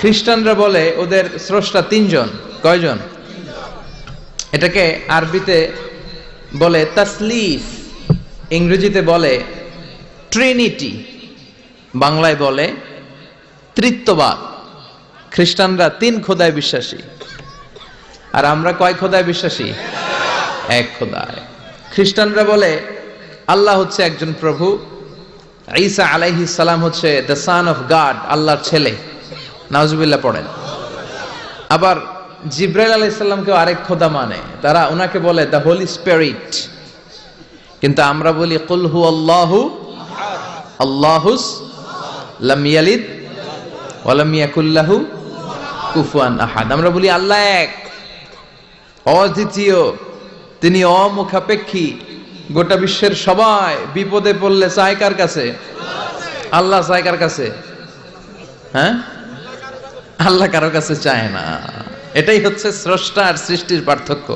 খ্রিস্টানরা বলে ওদের স্রষ্টা তিনজন। কয়জন? এটাকে আরবিতে বলে তাসলিফ, ইংরেজিতে বলে ট্রিনিটি, বাংলায় বলে তৃত্ববাদ। খ্রিস্টানরা তিন খোদায় বিশ্বাসী। আর আমরা কয় খোদায় বিশ্বাসী? এক খোদায়। খ্রিস্টানরা বলে আল্লাহ হচ্ছে একজন প্রভু, ঈসা আলাইহি সালাম হচ্ছে দ্য সান অফ গাড, আল্লাহর ছেলে। নাউজুবিল্লাহ পড়েন। আবার জিব্রাইল আলাইসাল্লামকেও আরেক খোদা মানে। তারা ওনাকে বলে দ্য হোলি স্পিরিট কিন্তু আমরা বলি কুল হু আল্লাহু আল্লাহুস লাম ইয়ালিদ ওয়ালাম ইয়াকুল্লাহু কুফুয়ান আহাদ। আমরা বলি আল্লাহ এক, অদ্বিতীয়, তিনি অমুখাপেক্ষী, গোটা বিশ্বের সবাই বিপদে পড়লে চায় কার কাছে? আল্লাহ চায় কার কাছে? হ্যাঁ? আল্লাহ কারও কাছে চায় না। এটাই হচ্ছে স্রষ্টা আর সৃষ্টির পার্থক্য।